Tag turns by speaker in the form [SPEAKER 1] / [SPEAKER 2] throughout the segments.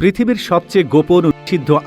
[SPEAKER 1] পৃথিবীর সবচেয়ে গোপন ও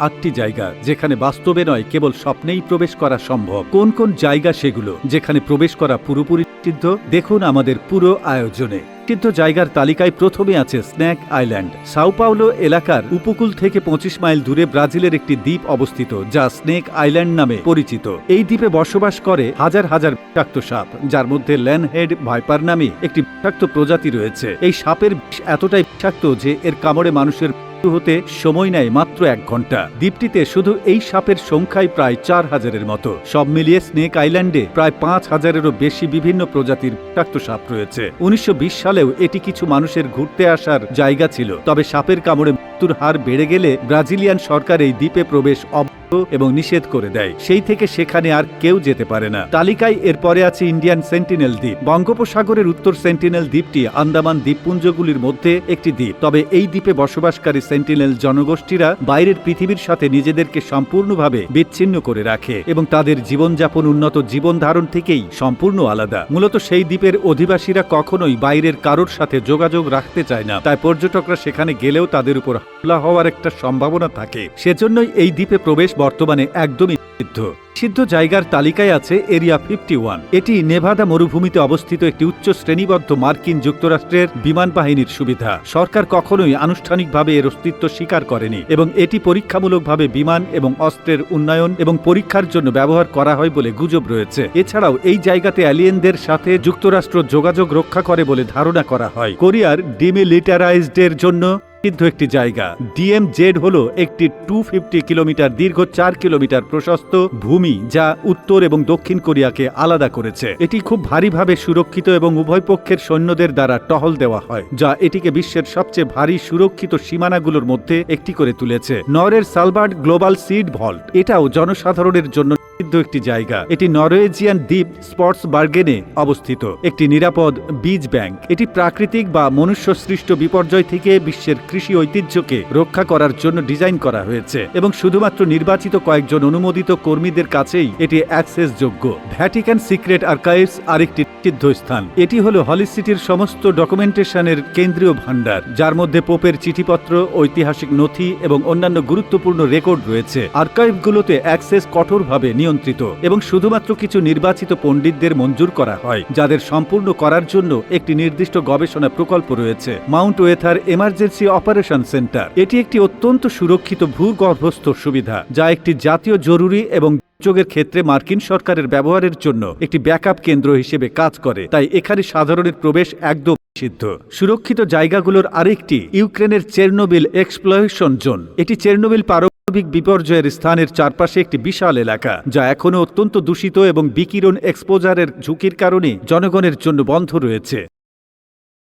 [SPEAKER 1] আটটি জায়গা, যেখানে বাস্তবে নয়, কেবল স্বপ্নেই প্রবেশ করা সম্ভব। কোন কোন জায়গা সেগুলো, যেখানে প্রবেশ করা পুরোপুরি নিষিদ্ধ? দেখুন আমাদের পুরো আয়োজনে। নিষিদ্ধ জায়গার তালিকায় প্রথমে আছে স্ন্যাক আইল্যান্ড। সাউপাউলো এলাকার উপকূল থেকে পঁচিশ মাইল দূরে ব্রাজিলের একটি দ্বীপ অবস্থিত, যা স্নেক আইল্যান্ড নামে পরিচিত। এই দ্বীপে বসবাস করে হাজার হাজার বিষাক্ত সাপ, যার মধ্যে ল্যানহেড ভাইপার নামে একটি বিষাক্ত প্রজাতি রয়েছে। এই সাপের এতটাই বিষাক্ত যে এর কামড়ে মানুষের হতে সময় নেয় মাত্র এক ঘণ্টা। দ্বীপটিতে শুধু এই সাপের সংখ্যাই প্রায় চার হাজারের মতো। সব মিলিয়ে স্নেক আইল্যান্ডে প্রায় পাঁচ হাজারেরও বেশি বিভিন্ন প্রজাতির বিষাক্ত সাপ রয়েছে। উনিশশো বিশ সালেও এটি কিছু মানুষের ঘুরতে আসার জায়গা ছিল। তবে সাপের কামড়ে মৃত্যুর হার বেড়ে গেলে ব্রাজিলিয়ান সরকার এই দ্বীপে প্রবেশ অবৈধ এবং নিষেধ করে দেয়। সেই থেকে সেখানে আর কেউ যেতে পারে না। তালিকায় এরপরে আছে ইন্ডিয়ান সেন্টিনেল দ্বীপ। বঙ্গোপসাগরের উত্তর সেন্টিনেল দ্বীপটি আন্দামান দ্বীপপুঞ্জগুলির মধ্যে একটি দ্বীপ। তবে এই দ্বীপে বসবাসকারী সেন্টিনেল জনগোষ্ঠীরা বাইরের পৃথিবীর সাথে নিজেদেরকে সম্পূর্ণভাবে বিচ্ছিন্ন করে রাখে এবং তাদের জীবনযাপন উন্নত জীবন ধারণ থেকেই সম্পূর্ণ আলাদা। মূলত সেই দ্বীপের অধিবাসীরা কখনোই বাইরের কারোর সাথে যোগাযোগ রাখতে চায় না। তাই পর্যটকরা সেখানে গেলেও তাদের উপর হামলা হওয়ার একটা সম্ভাবনা থাকে। সেজন্যই এই দ্বীপে প্রবেশ বর্তমানে একদমই নিষিদ্ধ সিদ্ধ জায়গার তালিকায় আছে এরিয়া ফিফটি ওয়ান। এটি নেভাদা মরুভূমিতে অবস্থিত একটি উচ্চ শ্রেণীবদ্ধ মার্কিন যুক্তরাষ্ট্রের বিমান বাহিনীর সুবিধা। সরকার কখনোই আনুষ্ঠানিকভাবে এর অস্তিত্ব স্বীকার করেনি এবং এটি পরীক্ষামূলকভাবে বিমান এবং অস্ত্রের উন্নয়ন এবং পরীক্ষার জন্য ব্যবহার করা হয় বলে গুজব রয়েছে। এছাড়াও এই জায়গাতে অ্যালিয়েনদের সাথে যুক্তরাষ্ট্র যোগাযোগ রক্ষা করে বলে ধারণা করা হয়। কোরিয়ার ডিমিলিটারাইজডের জন্য সিদ্ধ একটি জায়গা। ডিএম জেড হল একটি টু ফিফটি কিলোমিটার দীর্ঘ চার কিলোমিটার প্রশস্ত ভূমি যা উত্তর এবং দক্ষিণ কোরিয়াকে আলাদা করেছে। এটি খুব ভারীভাবে সুরক্ষিত এবং উভয় পক্ষের সৈন্যদের দ্বারা টহল দেওয়া হয়, যা এটিকে বিশ্বের সবচেয়ে ভারী সুরক্ষিত সীমানাগুলোর মধ্যে একটি করে তুলেছে। নরের সালবার্ড গ্লোবাল সিড ভল্ট। এটাও জনসাধারণের জন্য একটি জায়গা। এটি নরওয়েজিয়ান দ্বীপ স্পটস বার্গেনে অবস্থিত। একটি নিরাপদ বীজ ব্যাংক। এটি প্রাকৃতিক বা মনুষ্য সৃষ্ট বিপর্যয় থেকে বিশ্বের কৃষি ঐতিহ্যকে রক্ষা করার জন্য ডিজাইন করা হয়েছে এবং শুধুমাত্র নির্বাচিত কয়েকজন অনুমোদিত কর্মীদের কাছেই এটি অ্যাক্সেস যোগ্য ভ্যাটিকান সিক্রেট আর্কাইভস আরেকটি নিষিদ্ধ স্থান। এটি হলো হলি সিটির সমস্ত ডকুমেন্টেশনের কেন্দ্রীয় ভাণ্ডার, যার মধ্যে পোপের চিঠিপত্র, ঐতিহাসিক নথি এবং অন্যান্য গুরুত্বপূর্ণ রেকর্ড রয়েছে। আর্কাইভগুলোতে অ্যাক্সেস কঠোরভাবে নিয়ন্ত্রিত এবং শুধুমাত্র কিছু নির্বাচিত পণ্ডিতদের মঞ্জুর করা হয়, যাদের সম্পূর্ণ করার জন্য একটি নির্দিষ্ট গবেষণা প্রকল্প রয়েছে। Mount Weather emergency operation centre. এটি একটি অত্যন্ত সুরক্ষিত ভূগর্ভস্থ সুবিধা, যা একটি জাতীয় জরুরি এবং দুর্যোগের ক্ষেত্রে মার্কিন সরকারের ব্যবহারের জন্য একটি ব্যাকআপ কেন্দ্র হিসেবে কাজ করে, তাই এখানে সাধারণের প্রবেশ একদম নিষিদ্ধ। সুরক্ষিত জায়গাগুলোর আরেকটি ইউক্রেনের চেরনোবিল এক্সপ্লয়েশন জোন। এটি চেরনোবিল পারমাণবিক বিপর্যয়ের স্থানের চারপাশে একটি বিশাল এলাকা, যা এখনও অত্যন্ত দূষিত এবং বিকিরণ এক্সপোজারের ঝুঁকির কারণে জনগণের জন্য বন্ধ রয়েছে।